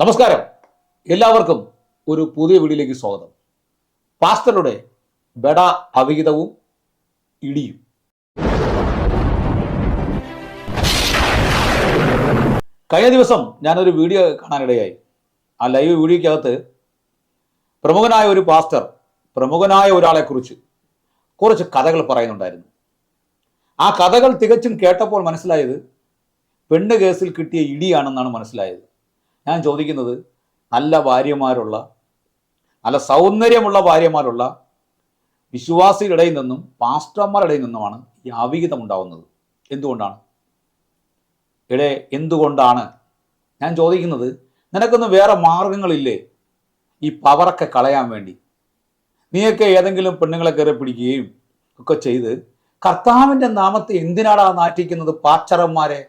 നമസ്കാരം. എല്ലാവർക്കും ഒരു പുതിയ വീഡിയോയിലേക്ക് സ്വാഗതം. പാസ്റ്ററുടെ ബഡ അവിഹിതവും ഇടിയും. കഴിഞ്ഞ ദിവസം ഞാനൊരു വീഡിയോ കാണാനിടയായി. ആ ലൈവ് വീഡിയോയ്ക്കകത്ത് പ്രമുഖനായ ഒരു പാസ്റ്റർ പ്രമുഖനായ ഒരാളെക്കുറിച്ച് കുറച്ച് കഥകൾ പറയുന്നുണ്ടായിരുന്നു. ആ കഥകൾ തികച്ചും കേട്ടപ്പോൾ മനസ്സിലായത് പെണ്ണ് കേസിൽ കിട്ടിയ ഇടിയാണെന്നാണ് മനസ്സിലായത്. ഞാൻ ചോദിക്കുന്നത് നല്ല ഭാര്യമാരുള്ള നല്ല സൗന്ദര്യമുള്ള ഭാര്യമാരുള്ള വിശ്വാസികളുടെ നിന്നും പാസ്റ്റർമാരുടെ നിന്നുമാണ് ഈ അവിഹിതം ഉണ്ടാവുന്നത്. എന്തുകൊണ്ടാണ്? ഇടെ എന്തുകൊണ്ടാണ്? ഞാൻ ചോദിക്കുന്നത് നിനക്കൊന്നും വേറെ മാർഗങ്ങളില്ലേ? ഈ പവറൊക്കെ കളയാൻ വേണ്ടി. നീയൊക്കെ ഏതെങ്കിലും പെണ്ണുങ്ങളെ കയറി പിടിക്കുകയും ഒക്കെ ചെയ്ത് കർത്താവിന്റെ നാമത്തെ എന്തിനാടാ നാറ്റിക്കുന്നത് പാച്ചറന്മാരെ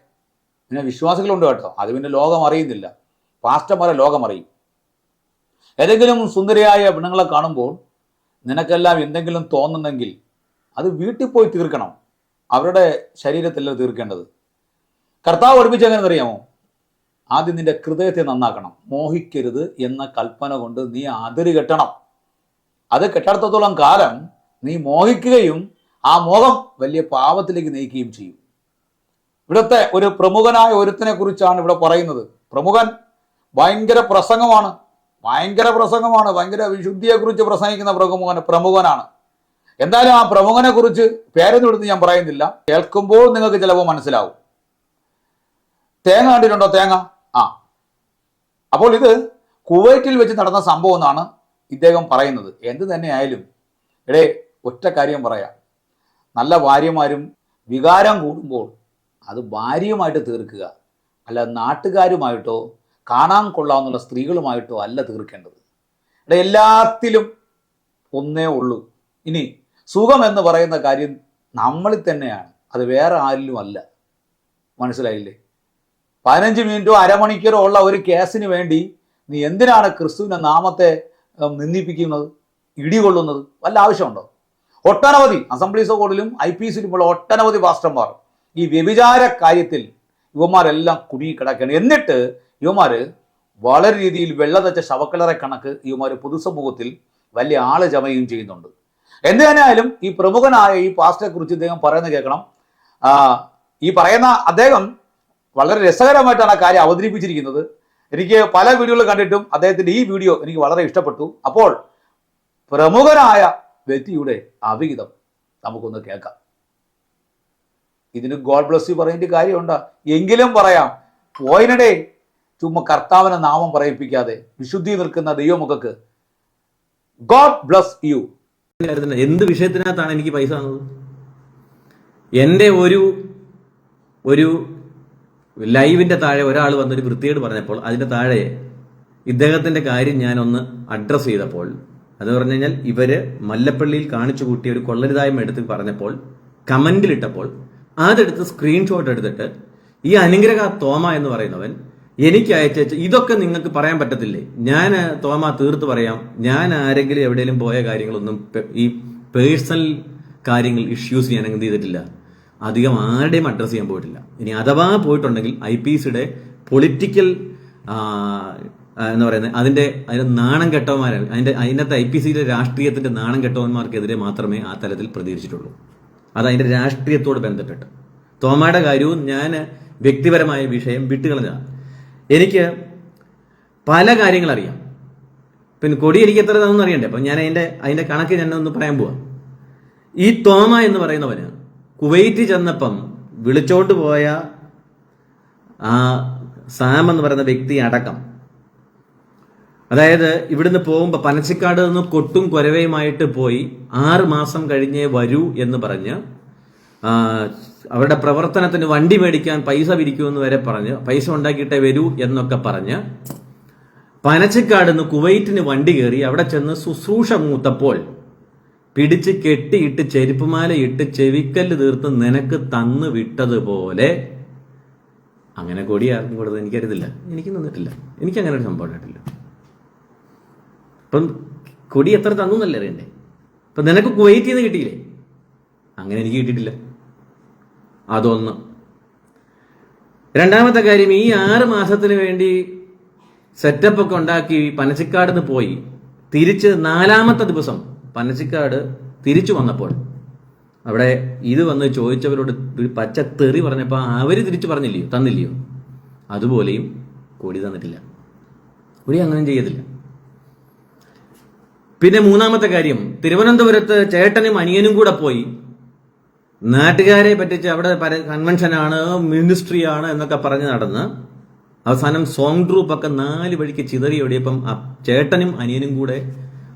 പിന്നെ വിശ്വാസികളുണ്ട് കേട്ടോ. അത് പിന്നെ ലോകം അറിയുന്നില്ല. പാസ്റ്റർമാരെ ലോകമറിയും. ഏതെങ്കിലും സുന്ദരിയായ പെണ്ണുങ്ങളെ കാണുമ്പോൾ നിനക്കെല്ലാം എന്തെങ്കിലും തോന്നുന്നെങ്കിൽ അത് വീട്ടിൽ പോയി തീർക്കണം. അവരുടെ ശരീരത്തിലല്ല തീർക്കേണ്ടത്. കർത്താവ് പഠിപ്പിച്ച എങ്ങനെ അറിയാമോ ആദ്യം നിന്റെ ഹൃദയത്തെ നന്നാക്കണം. മോഹിക്കരുത് എന്ന കൽപ്പന കൊണ്ട് നീ അതിര് കെട്ടണം. അത് കെട്ടടത്തോളം കാലം നീ മോഹിക്കുകയും ആ മോഹം വലിയ പാപത്തിലേക്ക് നയിക്കുകയും ചെയ്യും. ഇവിടുത്തെ ഒരു പ്രമുഖനായ ഒരുത്തിനെ കുറിച്ചാണ് ഇവിടെ പറയുന്നത്. പ്രമുഖൻ ഭയങ്കര പ്രസംഗമാണ്. ഭയങ്കര പ്രസംഗമാണ്. ഭയങ്കര വിശുദ്ധിയെക്കുറിച്ച് പ്രസംഗിക്കുന്ന പ്രമുഖൻ പ്രമുഖനാണ്. എന്തായാലും ആ പ്രമുഖനെ കുറിച്ച് പേരൊന്നും എടുത്ത് ഞാൻ പറയുന്നില്ല. കേൾക്കുമ്പോൾ നിങ്ങൾക്ക് ചിലപ്പോൾ മനസ്സിലാവും. തേങ്ങ കണ്ടിട്ടുണ്ടോ? തേങ്ങ? ആ. അപ്പോൾ ഇത് കുവൈറ്റിൽ വെച്ച് നടന്ന സംഭവം എന്നാണ് ഇദ്ദേഹം പറയുന്നത്. എന്ത് തന്നെയായാലും ഇടേ ഒറ്റ കാര്യം പറയാം. നല്ല ഭാര്യമാരും വികാരം കൂടുമ്പോൾ അത് ഭാര്യയുമായിട്ട് തീർക്കുക. അല്ല നാട്ടുകാരുമായിട്ടോ കാണാൻ കൊള്ളാവുന്ന സ്ത്രീകളുമായിട്ടോ അല്ല തീർക്കേണ്ടത്. ഇവിടെ എല്ലാത്തിലും ഒന്നേ ഉള്ളൂ. ഇനി സുഖം എന്ന് പറയുന്ന കാര്യം നമ്മളിൽ തന്നെയാണ്. അത് വേറെ ആരിലും അല്ല. മനസ്സിലായില്ലേ? പതിനഞ്ച് മിനിറ്റോ അരമണിക്കൂറോ ഉള്ള ഒരു കേസിന് വേണ്ടി നീ എന്തിനാണ് ക്രിസ്തുവിന്റെ നാമത്തെ നിന്ദിപ്പിക്കുന്നത് ഇടികൊള്ളുന്നത്? വല്ല ആവശ്യമുണ്ടോ? ഒട്ടനവധി അസംബ്ലീസ് കോഡിലും ഐ പി സിയിലുമുള്ള ഒട്ടനവധി പാസ്റ്റർമാർ ഈ വ്യഭിചാര കാര്യത്തിൽ യുവമാരെല്ലാം കുടുങ്ങി എന്നിട്ട് യുവമാർ വളരെ രീതിയിൽ വെള്ളതച്ച ശവക്കലറെ കണക്ക് യുവമാർ പൊതുസമൂഹത്തിൽ വലിയ ആൾ ജമയും ചെയ്യുന്നുണ്ട്. എന്ത് തന്നെയായാലും ഈ പ്രമുഖനായ ഈ പാസ്റ്ററെ കുറിച്ച് ഇദ്ദേഹം പറയുന്നത് കേൾക്കണം. ഈ പറയുന്ന അദ്ദേഹം വളരെ രസകരമായിട്ടാണ് ആ കാര്യം അവതരിപ്പിച്ചിരിക്കുന്നത്. എനിക്ക് പല വീഡിയോകൾ കണ്ടിട്ടും അദ്ദേഹത്തിന്റെ ഈ വീഡിയോ എനിക്ക് വളരെ ഇഷ്ടപ്പെട്ടു. അപ്പോൾ പ്രമുഖനായ വ്യക്തിയുടെ അവിഹിതം നമുക്കൊന്ന് കേൾക്കാം. ഇതിന് ഗോഡ് ബ്ലസ് യു പറയേണ്ട കാര്യമുണ്ടോ? എങ്കിലും പറയാം. പോയിനടേ ചുമ്മാ കർത്താവിനെ നാമം പറയിപ്പിക്കാതെ വിശുദ്ധി നിൽക്കുന്ന ദൈവമുഖക്ക്. ഗോഡ് ബ്ലസ് യു എന്ത് വിഷയത്തിനകത്താണ് എനിക്ക് പൈസ തന്നത്? എന്റെ ഒരു ഒരു ലൈവിന്റെ താഴെ ഒരാൾ വന്നൊരു വൃത്തികേട് പറഞ്ഞപ്പോൾ അതിന്റെ താഴെ ഇദ്ദേഹത്തിന്റെ കാര്യം ഞാനൊന്ന് അഡ്രസ്സ് ചെയ്തപ്പോൾ അത് പറഞ്ഞു കഴിഞ്ഞാൽ ഇവർ മല്ലപ്പള്ളിയിൽ കാണിച്ചു കൂട്ടിയ ഒരു കൊള്ളരുതായ്മ എടുത്ത് പറഞ്ഞപ്പോൾ കമന്റിലിട്ടപ്പോൾ അതെടുത്ത് സ്ക്രീൻഷോട്ട് എടുത്തിട്ട് ഈ അനുഗ്രഹ തോമ എന്ന് പറയുന്നവൻ എനിക്ക് അയച്ച ഇതൊക്കെ നിങ്ങൾക്ക് പറയാൻ പറ്റത്തില്ലേ? ഞാൻ തോമ തീർത്ത് പറയാം. ഞാൻ ആരെങ്കിലും എവിടെയെങ്കിലും പോയ കാര്യങ്ങളൊന്നും ഈ പേഴ്സണൽ കാര്യങ്ങൾ ഇഷ്യൂസ് ഞാൻ എന്ത് ചെയ്തിട്ടില്ല. അധികം ആരുടെയും അഡ്രസ്സ് ചെയ്യാൻ പോയിട്ടില്ല. ഇനി അഥവാ പോയിട്ടുണ്ടെങ്കിൽ ഐ പി സിയുടെ പൊളിറ്റിക്കൽ എന്ന് പറയുന്നത് അതിന്റെ അതിന്റെ നാണം കെട്ടവന്മാരെ അതിന്റെ അതിനകത്ത് ഐ പി സിയിലെ രാഷ്ട്രീയത്തിന്റെ നാണം കെട്ടവന്മാർക്കെതിരെ മാത്രമേ ആ തലത്തിൽ പ്രതികരിച്ചിട്ടുള്ളൂ. അത് അതിന്റെ രാഷ്ട്രീയത്തോട് ബന്ധപ്പെട്ട്. തോമയുടെ കാര്യവും ഞാൻ വ്യക്തിപരമായ വിഷയം വിട്ടുകളഞ്ഞതാണ്. എനിക്ക് പല കാര്യങ്ങൾ അറിയാം പിന്നെ കൊടി എനിക്ക് എത്ര തന്നു അറിയണ്ടേ. അപ്പം ഞാൻ അതിന്റെ അതിന്റെ കണക്ക് ഞാൻ ഒന്ന് പറയാൻ പോവാം. ഈ തോമ എന്ന് പറയുന്നവന് കുവൈറ്റ് ചെന്നപ്പം വിളിച്ചോണ്ട് പോയ ആ സാം എന്ന് പറയുന്ന വ്യക്തി അടക്കം. അതായത് ഇവിടുന്ന് പോകുമ്പോൾ പനച്ചിക്കാട് നിന്ന് കൊട്ടും കൊരവയുമായിട്ട് പോയി ആറ് മാസം കഴിഞ്ഞേ വരൂ എന്ന് പറഞ്ഞ് അവരുടെ പ്രവർത്തനത്തിന് വണ്ടി മേടിക്കാൻ പൈസ വിരിക്കുമെന്ന് വരെ പറഞ്ഞ് പൈസ ഉണ്ടാക്കിയിട്ടേ വരൂ എന്നൊക്കെ പറഞ്ഞ് പനച്ചിക്കാട് നിന്ന് കുവൈറ്റിന് വണ്ടി കയറി അവിടെ ചെന്ന് ശുശ്രൂഷ മൂത്തപ്പോൾ പിടിച്ച് കെട്ടിയിട്ട് ചെരുപ്പുമാല ഇട്ട് ചെവിക്കല്ല് തീർത്ത് നിനക്ക് തന്നു വിട്ടതുപോലെ അങ്ങനെ കൊടി ആർക്കും കൊടുത്തത് എനിക്കരുതില്ല എനിക്ക് തന്നിട്ടില്ല. എനിക്ക് അങ്ങനെ ഒരു സംഭവം ഉണ്ടായിട്ടില്ല. ഇപ്പം കൊടി എത്ര തന്നു എന്നല്ലേ അറിയണ്ടേ? ഇപ്പം നിനക്ക് കുവൈറ്റിൽ നിന്ന് കിട്ടിയില്ലേ? അങ്ങനെ എനിക്ക് കിട്ടിയിട്ടില്ല. അതൊന്ന്. രണ്ടാമത്തെ കാര്യം ഈ ആറ് മാസത്തിന് വേണ്ടി സെറ്റപ്പ് ഒക്കെ ഉണ്ടാക്കി പനച്ചിക്കാട് നിന്ന് പോയി. തിരിച്ച് നാലാമത്തെ ദിവസം പനച്ചിക്കാട് തിരിച്ചു വന്നപ്പോൾ അവിടെ ഇത് വന്ന് ചോദിച്ചവരോട് ഒരു പച്ച തെറി പറഞ്ഞപ്പോൾ അവർ തിരിച്ചു പറഞ്ഞില്ലയോ തന്നില്ലയോ? അതുപോലെയും കൊടി തന്നിട്ടില്ല. കൊടി അങ്ങനെ ചെയ്യത്തില്ല. പിന്നെ മൂന്നാമത്തെ കാര്യം തിരുവനന്തപുരത്ത് ചേട്ടനും അനിയനും കൂടെ പോയി. നാട്ടുകാരെ പറ്റിച്ച് അവിടെ കൺവെൻഷനാണ് മിനിസ്ട്രിയാണ് എന്നൊക്കെ പറഞ്ഞ് നടന്ന് അവസാനം സോങ് ഗ്രൂപ്പ് ഒക്കെ നാല് വഴിക്ക് ചിതറി ഓടിയപ്പം ചേട്ടനും അനിയനും കൂടെ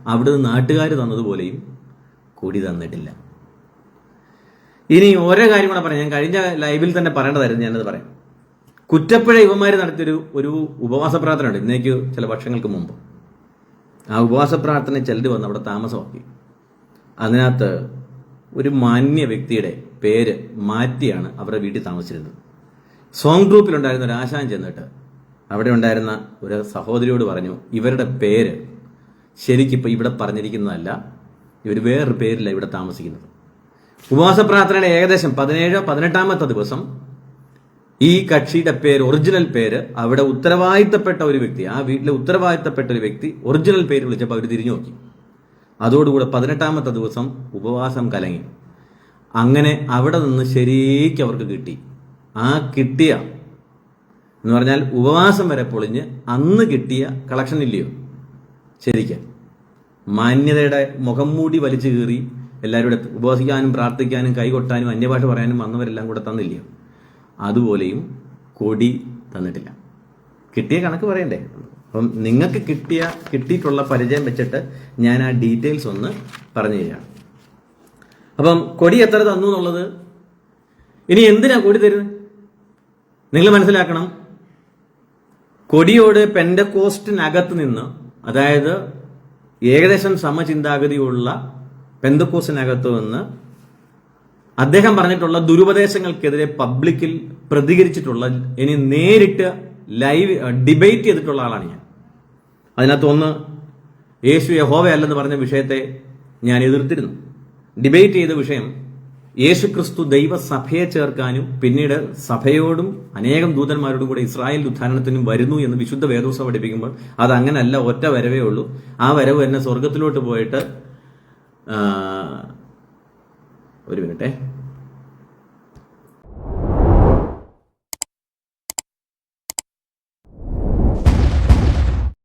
അവിടുന്ന് നാട്ടുകാർ തന്നതുപോലെയും കൂടി തന്നിട്ടില്ല. ഇനി ഓരോ കാര്യം കൂടെ പറയാം. ഞാൻ കഴിഞ്ഞ ലൈവിൽ തന്നെ പറയേണ്ടതായിരുന്നു ഞാനത് പറയാം. കുറ്റപ്പുഴ ഇവന്മാർ നടത്തിയൊരു ഒരു ഉപവാസ പ്രാർത്ഥന ഉണ്ട് ഇന്നേക്ക് ചില വർഷങ്ങൾക്ക് മുമ്പ്. ആ ഉപവാസ പ്രാർത്ഥന ചിലർ വന്ന് അവിടെ താമസമാക്കി. അതിനകത്ത് ഒരു മാന്യ വ്യക്തിയുടെ പേര് മാറ്റിയാണ് അവരുടെ വീട്ടിൽ താമസിച്ചിരുന്നത്. സോങ് ഗ്രൂപ്പിലുണ്ടായിരുന്ന ഒരു ആശാൻ ചെന്നിട്ട് അവിടെ ഉണ്ടായിരുന്ന ഒരു സഹോദരിയോട് പറഞ്ഞു ഇവരുടെ പേര് ശരിക്കിപ്പോൾ ഇവിടെ പറഞ്ഞിരിക്കുന്നതല്ല ഇവർ വേറൊരു പേരില്ല ഇവിടെ താമസിക്കുന്നത്. ഉപവാസ പ്രാർത്ഥനയുടെ ഏകദേശം പതിനേഴോ പതിനെട്ടാമത്തെ ദിവസം ഈ കക്ഷിയുടെ പേര് ഒറിജിനൽ പേര് അവിടെ ഉത്തരവാദിത്തപ്പെട്ട ഒരു വ്യക്തി ആ വീട്ടിലെ ഉത്തരവാദിത്തപ്പെട്ട ഒരു വ്യക്തി ഒറിജിനൽ പേര് വിളിച്ചപ്പോൾ അവർ തിരിഞ്ഞു നോക്കി. അതോടുകൂടെ പതിനെട്ടാമത്തെ ദിവസം ഉപവാസം കലങ്ങി. അങ്ങനെ അവിടെ നിന്ന് ശരിക്ക് അവർക്ക് കിട്ടി. ആ കിട്ടിയ എന്ന് പറഞ്ഞാൽ ഉപവാസം വരെ പൊളിഞ്ഞ് അന്ന് കിട്ടിയ കളക്ഷൻ ഇല്ലയോ? ശരിക്കും. മാന്യതയുടെ മുഖം മൂടി വലിച്ചു കീറി എല്ലാവരും ഉപവസിക്കാനും പ്രാർത്ഥിക്കാനും കൈകൊട്ടാനും അന്യഭാഷ പറയാനും വന്നവരെല്ലാം കൂടെ തന്നില്ലയോ? അതുപോലെയും കൊടി തന്നിട്ടില്ല. കിട്ടിയ കണക്ക് പറയണ്ടേ? അപ്പം നിങ്ങൾക്ക് കിട്ടിയ കിട്ടിയിട്ടുള്ള പരിചയം വെച്ചിട്ട് ഞാൻ ആ ഡീറ്റെയിൽസ് ഒന്ന് പറഞ്ഞു തരാം. അപ്പം കൊടി എത്ര തന്നു എന്നുള്ളത്? ഇനി എന്തിനാ കൊടി തരുന്നത്? നിങ്ങൾ മനസ്സിലാക്കണം. കൊടിയോട് പെൻഡക്കോസ്റ്റിനകത്ത് നിന്ന് അതായത് ഏകദേശം സമചിന്താഗതിയുള്ള പെന്തക്കോസിനകത്ത് നിന്ന് അദ്ദേഹം പറഞ്ഞിട്ടുള്ള ദുരുപദേശങ്ങൾക്കെതിരെ പബ്ലിക്കിൽ പ്രതികരിച്ചിട്ടുള്ള ഇനി നേരിട്ട് ലൈവ് ഡിബേറ്റ് ചെയ്തിട്ടുള്ള ആളാണ് ഞാൻ. അതിനകത്ത് ഒന്ന് യേശു യഹോവയല്ലെന്ന് പറഞ്ഞ വിഷയത്തെ ഞാൻ എതിർത്തിരുന്നു. ഡിബേറ്റ് ചെയ്ത വിഷയം യേശു ക്രിസ്തു ദൈവസഭയെ ചേർക്കാനും പിന്നീട് സഭയോടും അനേകം ദൂതന്മാരോടും കൂടെ ഇസ്രായേൽ ഉദ്ധാരണത്തിനും വരുന്നു എന്ന് വിശുദ്ധ വേദോത്സവം പഠിപ്പിക്കുമ്പോൾ അത് അങ്ങനല്ല ഒറ്റ വരവേ ഉള്ളൂ. ആ വരവ് എന്നെ സ്വർഗത്തിലോട്ട് പോയിട്ട് ഒരു മിനിറ്റേ.